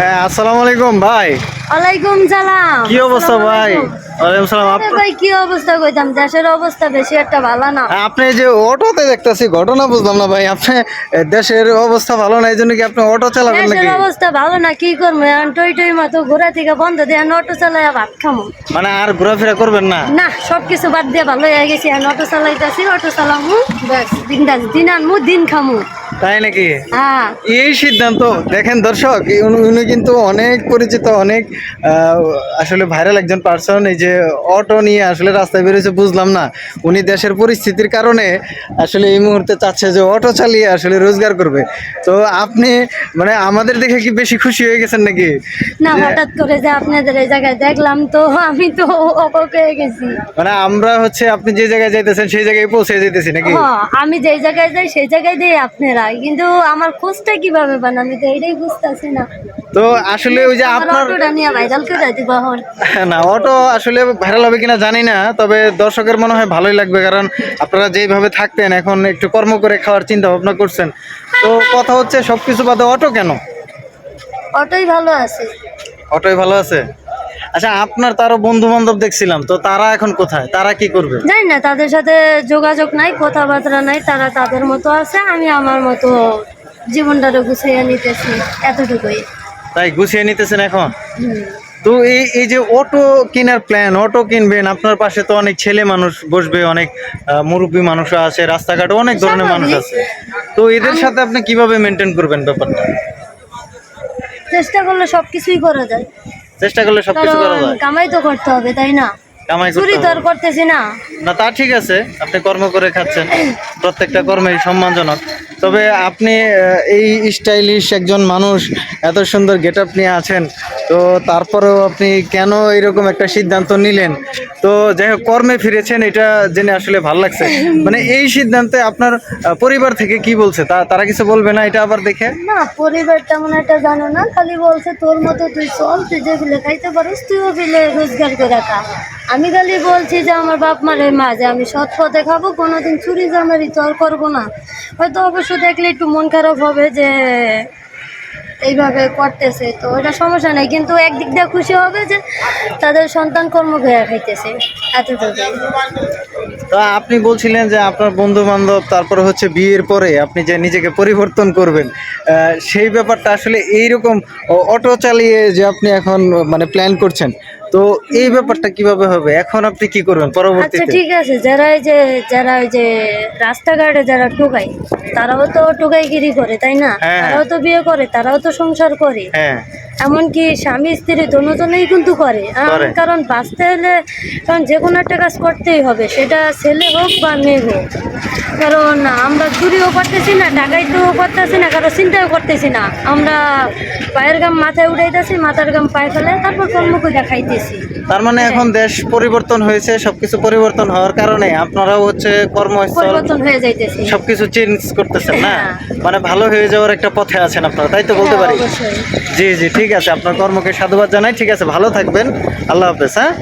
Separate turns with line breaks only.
হ্যাঁ, আসসালামু আলাইকুম ভাই।
ওয়ালাইকুম সালাম।
কি অবস্থা ভাই? ওয়ালাইকুম সালাম।
আরে ভাই কি অবস্থা কইতাম? দেশের অবস্থা বেশি একটা ভালো না।
আপনি যে অটোতে দেখতেছি ঘটনা বুঝলাম না ভাই। আপনি দেশের অবস্থা ভালো না কি আপনি অটো চালাবেন
দেশের অবস্থা ভালো না কি করব? এখন টই টই মতো ঘোরা থেকে বন্ধ দিয়ে অটো ভাত খামো।
মানে আর ঘোরাফেরা করবেন না?
না সব কিছু বাদ দিয়ে ভালো হয়ে গেছি। এখন অটো চালাইতেছি অটো চালামু ব্যাস দিনদাস দিন আনমু দিন খামু।
তাই নাকি?
হ্যাঁ।
এই সিদ্ধান্ত দেখেন দর্শক উনি কিন্তু অনেক পরিচিত অনেক আসলে ভাইরাল একজন পার্সন এই যে অটো নিয়ে আসলে রাস্তায় বেরোচ্ছে বুঝলাম না। উনি দেশের পরিস্থিতির কারণে আসলে এই মুহূর্তে চাচ্ছে যে অটো চালিয়ে আসলে রোজগার করবে। তো আপনি মানে আমাদের দেখে কি বেশি খুশি হয়ে গেছেন নাকি?
না হঠাৎ করে যে আপনাদের এই জায়গায় দেখলাম তো আমি তো অবাক হয়ে গেছি।
মানে আমরা হচ্ছে আপনি যে জায়গায় যাইতেছেন সেই জায়গায় পৌঁছে যেতেছি নাকি?
হ্যাঁ, আমি যেই জায়গায় যাই সেই জায়গায় যাই আপনারা কিন্তু আমার কীভাবে আমি তো এটাই বুঝতেছি না।
তো আসলে ওই যে আপনার
অটোটা নিয়ে ভাইরাল করে
না অটো আসলে ভাইরাল হবে কিনা জানি না তবে দর্শকের মনে হয় ভালোই লাগবে কারণ আপনারা যেভাবে থাকতেন এখন একটু কর্ম করে খাওয়ার চিন্তা ভাবনা করছেন। তো কথা হচ্ছে সবকিছু বাদে অটো কেন?
অটোই ভালো আছে।
অটোই ভালো আছে? আচ্ছা আপনার তারও বন্ধু বান্ধব দেখছিলাম তো তারা এখন কোথায়? তারা কি করবে?
জানি না তাদের সাথে যোগাযোগ নাই কথাবার্তা নাই তারা তাদের মতো আছে আমি আমার মতো জীবনটারে গুছিয়ে নিতেছি এতটুকুই।
তাই গুছিয়ে নিতেছেন এখন? তো এই এই যে অটো কেনার প্ল্যান অটো কিনবেন আপনার পাশে তো অনেক ছেলে মানুষ বসবে অনেক মুরব্বী মানুষ আছে রাস্তাঘাটে অনেক ধরনের মানুষ আছে। তো এদের সাথে আপনি কীভাবে মেনটেন করবেন ব্যাপারটা?
চেষ্টা করলে সবকিছুই করা যায়।
চেষ্টা করলে সবকিছু করা যায়।
কামাই তো করতে হবে তাই না?
কামাই করতে
চুরি তো আর করতেছি না।
না তা ঠিক আছে আপনি কর্ম করে খাচ্ছেন। প্রত্যেকটা কর্মই সম্মানজনক। তবে আপনি এই স্টাইলিশ একজন মানুষ এত সুন্দর গেট আপ নিয়ে আছেন তো তারপরেও আপনি কেন এরকম একটা সিদ্ধান্ত নিলেন? তো যাই হোক, কর্মে ফিরেছেন, এটা জেনে আসলে ভালো লাগছে। মানে এই সিদ্ধান্তে আপনার পরিবার থেকে কি বলছে? তা তারা কিছু বলবে না এটা আবার দেখে?
না, পরিবার তেমন একটা জানো না, খালি বলছে, তোর মতো তুই চল, তুই যে বিলে খাইতে পারিস, তুইও বিলে রোজগার করে খা। আমি খালি বলছি যে, আমার বাপ মারের মা, যে আমি সৎ পথে খাব, কোনোদিন চুরি জামারি তো করব না। হয়তো অবশ্য দেখলে একটু মন খারাপ হবে যে এইভাবে করতেছে তো ওটা সমস্যা নেই। কিন্তু একদিক দিয়ে খুশি হবে যে তাদের সন্তান কর্ম করে খাইতেছে এতটুকু
তো আপনি বলছিলেন যে আপনার বন্ধু বান্ধব তারপরে হচ্ছে বিয়ের পরে আপনি যে নিজেকে পরিবর্তন করবেন সেই ব্যাপারটা আসলে এইরকম অটো চালিয়ে যে আপনি এখন মানে প্ল্যান করছেন তো এই ব্যাপারটা কীভাবে হবে? এখন আপনি কি করবেন
আচ্ছা
পরবর্তীতে
ঠিক আছে। যারা এই যে যারা ওই যে রাস্তাঘাটে যারা টোকায় তারাও তো টুকাইগিরি করে তাই না?
হ্যাঁ।
তারাও তো বিয়ে করে তারাও তো সংসার করে।
হ্যাঁ।
এমনকি স্বামী স্ত্রী দুজনেই কিন্তু করে। কারণ বাঁচতে হলে কারণ যে কোনো একটা কাজ করতেই হবে সেটা ছেলে হোক বা মেয়ে হোক। কারণ আমরা চুরিও করতেছি না ডাকাইতেও করতেছি না কারও চিন্তাও করতেছি না। আমরা পায়ের গাম মাথায় উঠাইতেছি মাথার গাম পায়ে ফেলে তারপর কর্ম করে খাইতেছি
তার মানে এখন দেশ পরিবর্তন হয়েছে সবকিছু পরিবর্তন হওয়ার কারণে আপনারাও হচ্ছে কর্মস্থল
পরিবর্তন হয়ে যাইতেছি।
সবকিছু চেঞ্জ করতেছেন না?
হ্যাঁ।
মানে ভালো হয়ে যাওয়ার একটা পথে আছেন আপনারা তাই তো বলতে
হ্যাঁ,
পারি? জি জি ঠিক আছে আপনার কর্মকে সাধুবাদ জানাই। ঠিক আছে ভালো থাকবেন। আল্লাহ হাফেজ হ্যাঁ?